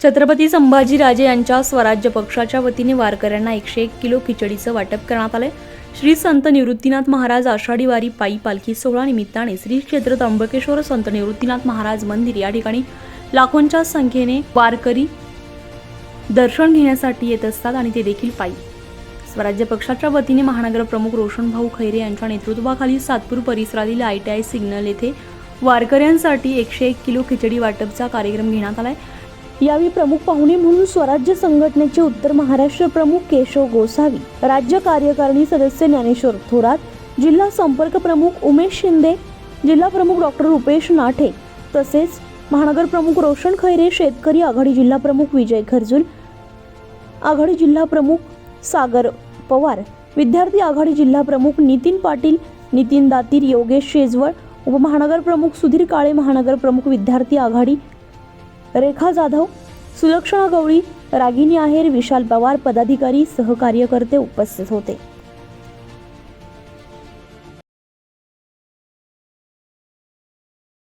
छत्रपती संभाजीराजे यांच्या स्वराज्य पक्षाच्या वतीने वारकऱ्यांना एकशे एक किलो खिचडीचं वाटप करण्यात आलंय. श्री संत निवृत्तीनाथ महाराज आषाढी वारी पायी पालखी सोहळा निमित्ताने श्री क्षेत्र त्र्यंबकेश्वर संत निवृत्तीनाथ महाराज मंदिर या ठिकाणी लाखोंच्या संख्येने वारकरी दर्शन घेण्यासाठी येत असतात आणि ते देखील पायी. स्वराज्य पक्षाच्या वतीने महानगर प्रमुख रोशन भाऊ खैरे यांच्या नेतृत्वाखाली सातपूर परिसरातील आय टी आय सिग्नल येथे वारकऱ्यांसाठी एकशे एक किलो खिचडी वाटपचा कार्यक्रम घेण्यात आला आहे यावेळी प्रमुख पाहुणे म्हणून स्वराज्य संघटनेचे उत्तर महाराष्ट्र प्रमुख केशव गोसावी राज्य कार्यकारिणी सदस्य ज्ञानेश्वर थोरात जिल्हा संपर्क प्रमुख उमेश शिंदे जिल्हा प्रमुख डॉक्टर रुपेश नाठे तसेच महानगर प्रमुख रोशन खैरे शेतकरी आघाडी जिल्हा प्रमुख विजय खर्जुल आघाडी जिल्हा प्रमुख सागर पवार विद्यार्थी आघाडी जिल्हा प्रमुख नितीन पाटील नितीन दातीर योगेश शेजवळ उपमहानगर प्रमुख सुधीर काळे महानगर प्रमुख विद्यार्थी आघाडी रेखा जाधव सुलक्षणा गवळी रागिनी आहेर विशाल पवार पदाधिकारी सहकार्यकर्ते उपस्थित होते.